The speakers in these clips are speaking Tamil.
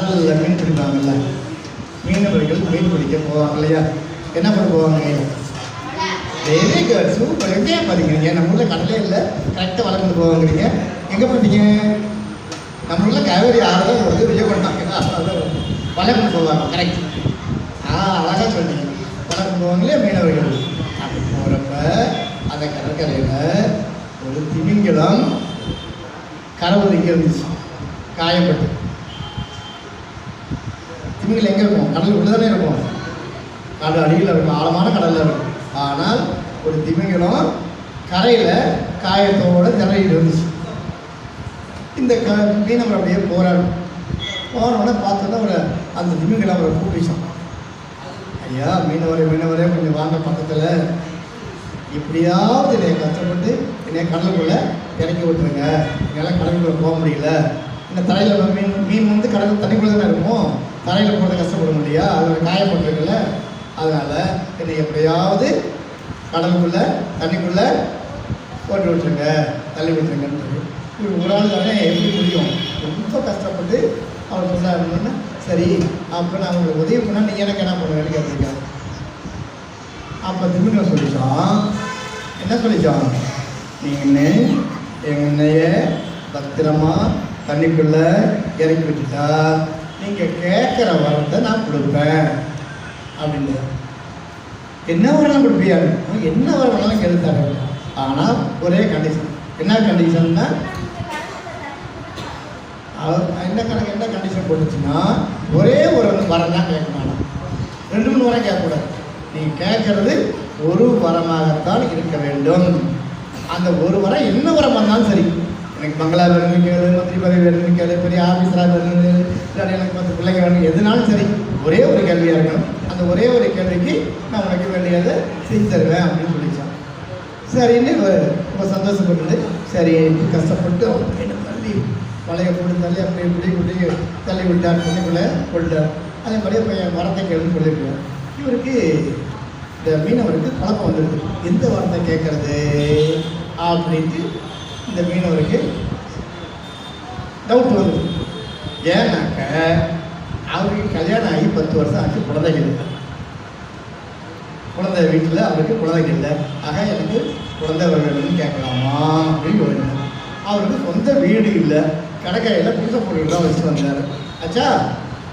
கடலில் மீன் பிடிப்பாங்கல்ல மீனவர்கள் மீன் பிடிக்க போவாங்க இல்லையா? என்ன பண்ண போவாங்க? வெரி குட் சூப்பர் எங்கேயா பார்த்தீங்க நம்ம ஊரில் கடலே இல்லை. கரெக்டாக வளர்ந்து போவாங்கிறீங்க. எங்கே பார்த்தீங்க நம்ம ஊரில் காவேரி ஆறு தான் வருது விஜய் பண்ணாங்க வளர்ந்து போவாங்க. கரெக்ட் ஆ அழகாக சொன்னீங்க. வளர்ந்து போவாங்களே மீனவர்கள்? அப்படி போகிறப்ப அந்த கடற்கரையில் ஒரு திமிங்கலம் கரவு இங்கே இருந்துச்சு காயப்பட்டு திமிங்கலம் எங்கே இருக்கும்? கடல் உள்ள தானே இருக்கும். கடல் அடியில் இருக்கும். ஆழமான கடலில் இருக்கும். ஆனால் ஒரு திமிங்கலம் கரையில் காயத்தோட திரையிட்டு இருந்துச்சு. இந்த க மீனவர் அப்படியே போராடும் போனோடனே பார்த்தோன்னா ஒரு அந்த திமிங்கலம் அவரை கூப்பிச்சான் ஐயா மீனவரே மீனவரே கொஞ்சம் வாங்க பக்கத்தில். எப்படியாவது என்னை கஷ்டப்பட்டு என்னை கடலுக்குள்ளே இறக்கி விட்டுருங்க. என்னால் கடலுக்குள்ளே போக முடியல. இந்த தரையில் மீன் மீன் வந்து கடல் தண்ணிக்குள்ளே தானே இருக்கும். தரையில் போகிறது கஷ்டப்பட இல்லையா அதில் காயப்பட்டிருக்குல்ல அதனால் என்னை எப்படியாவது கடலுக்குள்ளே தண்ணிக்குள்ளே போட்டு விட்டுருங்க தள்ளி விட்டுருங்கன்னு சொல்லி இவர் ஒரு ஆள் தானே எப்படி முடியும் ரொம்ப கஷ்டப்பட்டு அவர் சொன்னாருன்னா சரி அப்போ நான் உங்களுக்கு உதவி பண்ணால் நீ எனக்கு என்ன பண்ணுவேன்னு கேட்டிருக்காரு அப்போ திரும்ப சொல்லிச்சான் என்ன சொல்லிச்சான்? நீங்கள் என்னைய பத்திரமா தண்ணிக்குள்ளே இறக்கி விட்டுட்டா? நீங்கள் கேட்குற வரத்தை நான் கொடுப்பேன். அப்படின்னு. என்ன வரலாம் கொடுப்பியாரு என்ன வர வேணாலும் கேளுத்தாரு ஆனால் ஒரே கண்டிஷன் என்ன கண்டிஷன்னா அவர் என்ன கணக்கு என்ன கண்டிஷன் போட்டுச்சுன்னா ஒரே ஒரு வரம் தான் கேட்கணும். ரெண்டு மூணு வரம் கேட்கக்கூடாது. நீங்கள் கேட்கறது ஒரு வரமாகத்தான் இருக்க வேண்டும். அந்த ஒரு வரம் என்ன வரம் வந்தாலும் சரி எனக்கு பங்களா வேணும்னு கேளு மந்திரி பதவி வேணும்னு கேளு பெரிய ஆஃபீஸராக வேணும்னு இல்லாட்டி எனக்கு பத்து பிள்ளைங்க வேணும் எதுனாலும் சரி ஒரே ஒரு கேள்வியாக இருக்கணும். அந்த ஒரே ஒரு கேள்விக்கு நான் உனக்கு வேண்டியதை செஞ்சு தருவேன் அப்படின்னு சொல்லிச்சான். சரின்னு ரொம்ப சந்தோஷப்பட்டது சரி கஷ்டப்பட்டு அப்படின்னு என்ன தள்ளி பழைய போட்டு தள்ளி அப்படி இப்படி இப்படி தள்ளி விட்டார் தண்ணிக்குள்ளே போட்டார் அதே மாதிரி பையன் என் வரத்தை கேளுன்னு சொல்லியிருக்கார் இவருக்கு இந்த மீனவருக்கு பழக்கம் வந்துருக்கு எந்த வார்த்தை கேட்கறது அப்படின்ட்டு இந்த மீனவருக்கு டவுட் வருது. ஏன்னாக்க அவருக்கு கல்யாணம் ஆகி பத்து வருஷம் ஆச்சு குழந்தைகள் இல்லை. குழந்தை வீட்டில் அவருக்கு குழந்தைங்க இல்லை. ஆக எனக்கு குழந்தை வேணும்னு கேட்கலாமா? அப்படின்னு யோசிச்சார் அவருக்கு சொந்த வீடு இல்லை. கடைக்கையில் புதுசை பொருள்லாம் வச்சு வந்தார். ஆச்சா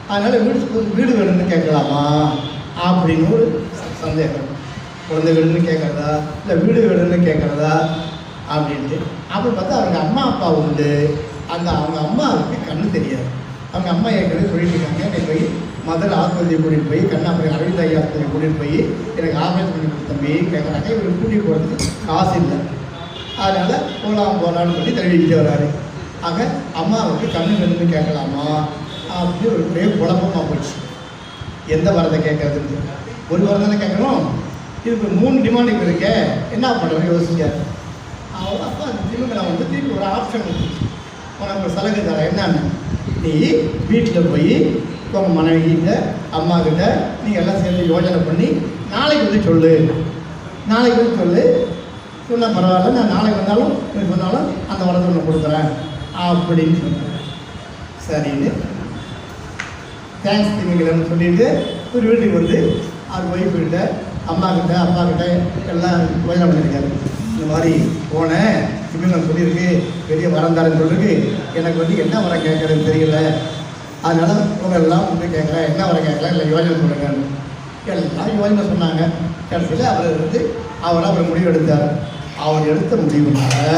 அதனால் வீடு வீடு வேணும்னு கேட்கலாமா? அப்படின்னு ஒரு சந்தேகம். குழந்தை வேணும்னு கேட்குறதா? இல்லை வீடு வேணும்னு கேட்குறதா? அப்படின்ட்டு. அப்புறம் பார்த்தா அவங்க அம்மா அப்பா உண்டு. அந்த அவங்க அம்மாவுக்கு கண்ணு தெரியாது. அவங்க அம்மா ஏற்கனவே சொல்லிட்டு இருக்காங்க. நீ போய் மதுரை ஆஸ்பத்திரி கூட்டிகிட்டு போய் கண்ணாபுரி அரவிந்த் ஐயா ஆஸ்பத்திரி கூட்டிகிட்டு போய் எனக்கு ஆபரேஷன் பண்ணி கொடுத்த தம்பி கேட்குறாங்க இவர் கூட்டிகிட்டு போகிறதுக்கு காசு இல்லை. அதனால் போகலாம் போகலான்னு சொல்லி தழுவிக்கிட்டு வராரு ஆக அம்மாவுக்கு கண்ணு நின்று கேட்கலாமா? அப்படின்னு ஒரு பெரிய குழப்பமாக போச்சு. எந்த வரத்தை கேட்கறதுன்னு. ஒரு வரம் தானே கேட்கணும்? இதுக்கு மூணு டிமாண்ட் இப்போ இருக்கே. என்ன பண்ணுறது யோசிக்காரு அவன் அப்பா அந்த வந்து திரும்பி ஒரு ஆப்ஷன் கொடுத்துச்சு உனக்கு ஒரு சலுகை தரேன். என்னென்னு? நீ வீட்டில் போய் உங்கள் மனைவிகிட்ட அம்மா கிட்ட நீங்கள் எல்லாம் சேர்ந்து யோஜனை பண்ணி நாளைக்கு வந்து சொல்லு. நாளைக்கு வந்து சொல்லு. சொன்னால் பரவாயில்ல. நான் நாளைக்கு வந்தாலும் நீ சொன்னாலும் அந்த வரத்தை ஒன்று கொடுக்குறேன். அப்படின்னு சொன்னேன் சரின்னு தேங்க்ஸ் திமிங்கலன்னு சொல்லிட்டு ஒரு வீட்டுக்கு வந்து அவர் ஒய்ஃப் கிட்ட அம்மா கிட்ட அப்பா கிட்ட எல்லாம் யோஜனை பண்ணியிருக்காரு. இந்த மாதிரி போனேன். திமிங்கலம் சொல்லியிருக்கு. பெரிய வரம் தரேன்னு சொல்லிருக்கு எனக்கு வந்து என்ன வரம் கேட்கறதுன்னு தெரியல. அதனால உங்க எல்லாம் வந்து கேட்குறேன் என்ன வர கேட்கலாம் இல்லை யோஜனை சொல்லுங்கன்னு எல்லாம் யோஜனை சொன்னாங்க. கடைசியில் அவர் வந்து அவர் அவர் முடிவு எடுத்தார். அவர் எடுத்த முடிவுனால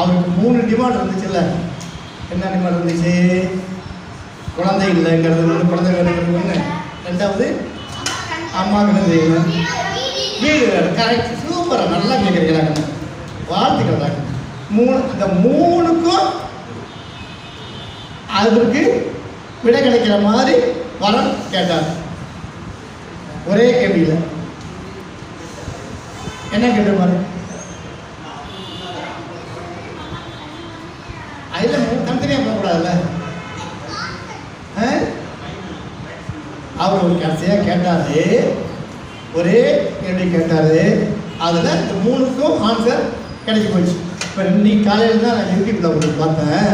அவருக்கு மூணு டிமாண்ட் இருந்துச்சுல்ல. என்ன டிமாண்ட் இருந்துச்சு? குழந்தை இல்லைங்கிறது ஒன்று குழந்தை வேணுங்கிறது ஒன்று ரெண்டாவது அம்மா கிட்ட செய்யணும் வீடு கரெக்ட் சூப்பராக நல்லா கேட்குறீங்க வாழ்த்துக்கள் தான் மூணு இந்த மூணுக்கும் அதற்கு விடை கிடைக்கிற மாதிரி வரம் கேட்டார். ஒரே கேள்வியில். என்ன கேட்ட மாதிரி அதில் தனித்தனியாக போகக்கூடாதுல்ல? ஆ? அவர் ஒரு கடைசியாக கேட்டாரு. ஒரே கேள்வி கேட்டாரு. அதில் இந்த மூணுக்கும் ஆன்சர் கிடைச்சி போச்சு. இப்போ இன்னைக்கு காலையில் தான் நான் யூடியூப்பில் உங்களுக்கு பார்த்தேன்.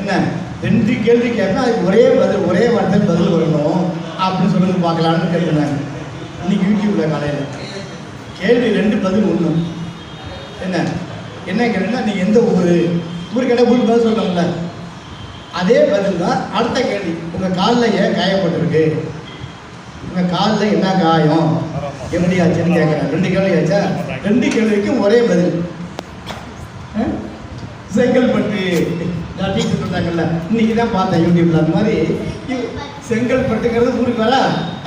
என்ன? ரெண்டு கேள்வி கேட்பேன் அதுக்கு ஒரே பதில் ஒரே வார்த்தை பதில் வரணும். அப்படின்னு சொல்லுங்க பார்க்கலான்னு கேட்குறாங்க இன்னைக்கு யூடியூப்பில் காலையில். கேள்வி ரெண்டு பதில் ஒன்று என்ன? என்ன கேட்டீங்கன்னா நீங்கள் எந்த ஊர்? ஊர் கேட்டால் ஊருக்கு பதில் சொல்லணும்ல அதே பதில் தான் அடுத்த கேள்வி. உங்கள் காலில் ஏன் காயப்பட்டிருக்கு? உங்கள் காலில் என்ன காயம்? எப்படி ஆச்சுன்னு கேட்குறேன் ரெண்டு கேள்வி ஆச்சா? ரெண்டு கேள்விக்கும் ஒரே பதில். ஆ? செங்கல்பட்டு. நான் டீச்சர் சொன்னாங்கல்ல இன்னைக்கு தான் பார்த்தேன் யூடியூப்ல அந்த மாதிரி. செங்கல்பட்டுங்கிறது ஊருக்கு வேலை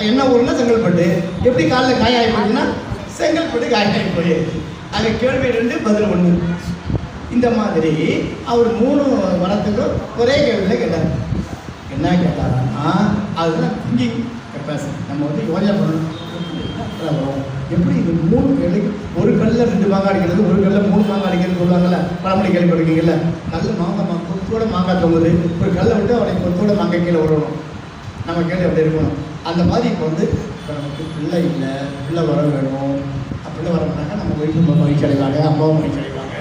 என்ன ஊர்னா செங்கல்பட்டு. எப்படி காலில் காய ஆகி போச்சுன்னா செங்கல்பட்டு காய ஆகி போய் அங்கே கேள்வி ரெண்டு பதில் ஒன்று இந்த மாதிரி அவர் மூணு வனத்துக்கும் ஒரே கேள்வியில் கேட்டார். என்ன கேட்டாருன்னா அதுதான் திங்கிங். கெப்பாசிட்டி நம்ம வந்து யோஜா பண்ணணும். வரும். எப்படி இது மூணு கேள்வி ஒரு கல்லில் ரெண்டு மாங்காய் அடிக்கிறது ஒரு கல்லில் மூணு மாங்காய் அடிக்கிறது சொல்லுவாங்கல்ல? பழமொழி கேள்விப்பட்டிருக்கீங்கல்ல? நல்ல மாங்காய் மா கொத்தோட மாங்காய் தொங்குது. ஒரு கல்லை விட்டு அவனை கொத்தோட மாங்காய் கீழே விடணும் நம்ம கேள்வி அப்படி இருக்கணும். அந்த மாதிரி இப்போ வந்து இப்போ நமக்கு பிள்ளை இல்லை பிள்ளை வர வேணும். பிள்ளை வரணும்னாக்கா நம்ம வீட்டில் மகிழ்ச்சி அடைவாங்க அம்மாவும் மகிழ்ச்சி அடைவாங்க.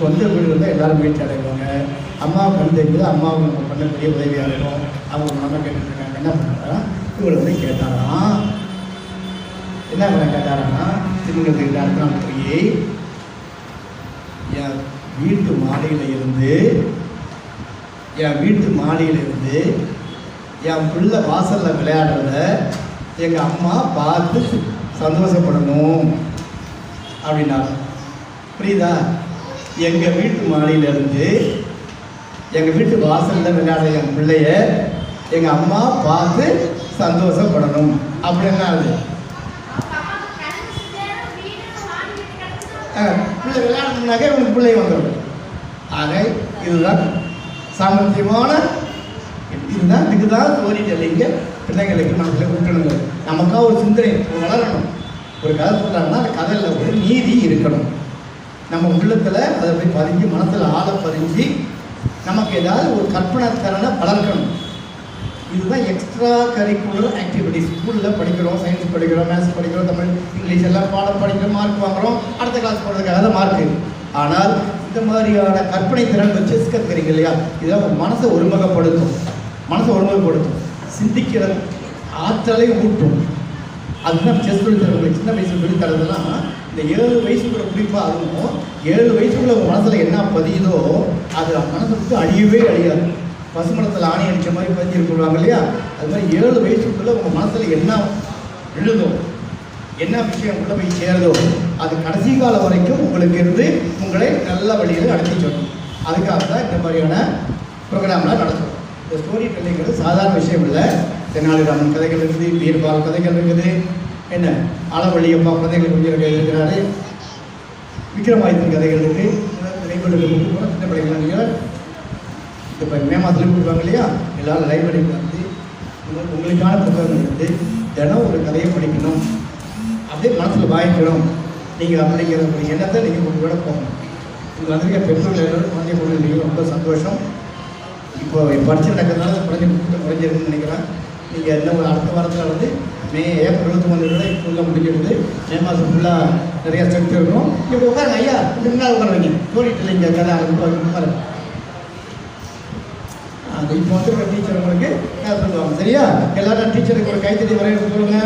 சொந்த வீடு இருந்தால் எல்லாரும் மகிழ்ச்சி அடைவாங்க. அம்மாவுக்கு வந்து அம்மாவுக்கு நம்ம பண்ண பெரிய உதவியாக இருக்கும் அவங்க நம்ம கேட்டுருக்காங்க இருக்காங்க. என்ன பண்ணுறாங்க இவங்களை கேட்டாராம். என்ன பண்ண கேட்டாரான்னா திருமணத்துக்கு அடுத்த நாள் போய் என் வீட்டு மாடியில் இருந்து என் வீட்டு மாடியில் இருந்து என் பிள்ளை வாசலில் விளையாடுறத எங்கள் அம்மா பார்த்து சந்தோஷப்படணும் அப்படின்னா புரியுதா? எங்கள் வீட்டு மாடியிலேருந்து எங்கள் வீட்டு வாசலில் விளையாடுற என் பிள்ளைய எங்கள் அம்மா பார்த்து சந்தோஷப்படணும். அப்படின்னா அது பிள்ளை விளையாடணும்னாக்கே இவனுக்கு பிள்ளை வந்துடும். ஆக இதுதான் சாமர்த்தியமான இதுதான் இதுக்கு தான் ஸ்டோரி டெல்லிங்க பிள்ளைங்களுக்கு மனசில் கொடுக்கணுங்க நமக்காக ஒரு சிந்தனை வளரணும். ஒரு கதை சொல்கிறாங்கன்னா அந்த கதையில் ஒரு நீதி இருக்கணும். நம்ம உள்ளத்தில் அதை போய் பதிஞ்சு மனசில் ஆழ பதிஞ்சு நமக்கு ஏதாவது ஒரு கற்பனை திறனை வளர்க்கணும். இதுதான் எக்ஸ்ட்ரா கரிக்குலர் ஆக்டிவிட்டிஸ் ஸ்கூலில் படிக்கிறோம் சயின்ஸ் படிக்கிறோம் மேத்ஸ் படிக்கிறோம் தமிழ் இங்கிலீஷ் எல்லாம் பாடம் படிக்கிறோம் மார்க் வாங்குறோம். அடுத்த கிளாஸ் போகிறதுக்காக தான் மார்க்கு ஆனால் இந்த மாதிரியான கற்பனை திறன் செஸ் கற்றுக்கிறீங்க இல்லையா? இதெல்லாம் உங்க மனசை ஒருமுகப்படுத்தும். மனசை ஒருமுகப்படுத்தும். சிந்திக்கிற ஆற்றலை ஊட்டும். அதுதான் செஸ் சொல்லி தரவங்க சின்ன வயசு சொல்லி இந்த ஏழு வயசுக்குள்ள குறிப்பாக அதுவும் ஏழு வயசுக்குள்ள உங்கள் மனசில் என்ன பதியுதோ அது மனசை விட்டு அழியவே அழியாது. பசுமணத்தில் ஆணி அடித்த மாதிரி பதிஞ்சு சொல்லுவாங்க இல்லையா? அது மாதிரி ஏழு வயசுக்குள்ளே உங்கள் மனசில் என்ன எழுதோ என்ன விஷயம் உள்ள போய் சேருதோ அது கடைசி காலம் வரைக்கும் உங்களுக்கு இருந்து உங்களை நல்ல வழியில் நடத்தி சொல்லணும் அதுக்காக தான் இந்த மாதிரியான ப்ரோக்ராம்லாம் நடத்தும் இந்த ஸ்டோரி டெல்லிங்கிறது சாதாரண விஷயம் இல்லை. தெனாலிராமன் கதைகள் இருக்குது பீர்பால் கதைகள் இருக்குது. என்ன? அளவழியப்பா கதைகள் கொஞ்சம் இருக்கிறாரு விக்ரமாதித்தன் கதைகள் இருக்குது சின்ன பிள்ளைகள் இப்போ மே மாதத்துல கொடுப்பாங்க இல்லையா? எல்லாரும் லைப்ரரிக்கு வந்து உங்களுக்கு- உங்களுக்கான புத்தகம் எடுத்து தினம் ஒரு கதையை படிக்கணும். அப்படியே மனசில் வாங்கிக்கணும் நீங்கள் அப்படிங்கிற ஒரு எண்ணத்தை நீங்கள் கொண்டு கூட போகணும். இங்கே வந்திருக்க பெற்றோர்கள் எல்லாரும் குழந்தை கொண்டு ரொம்ப சந்தோஷம். இப்போ பரிச்சை நடக்கிறதுனால குறைஞ்சி கூட்டம் குறைஞ்சிருக்குன்னு நினைக்கிறேன். நீங்கள் என்ன ஒரு அடுத்த வாரத்தில் வந்து மே ஏப்ரல் இருபத்தி ஒன்று ஃபுல்லாக முடிஞ்சிருக்குது மே மாதம் ஃபுல்லாக நிறையா ஸ்ட்ரென்த் இருக்கணும் இப்போ உட்காருங்க ஐயா. முன்னாள் உட்காருவீங்க உட்கார இல்லைங்க கதை உட்காரு அது இப்போ வந்துருக்க டீச்சர் உங்களுக்கு கேர் பண்ணுவாங்க. சரியா? எல்லாரும் டீச்சருக்கு ஒரு கைத்தறி வரைய சொல்லுங்க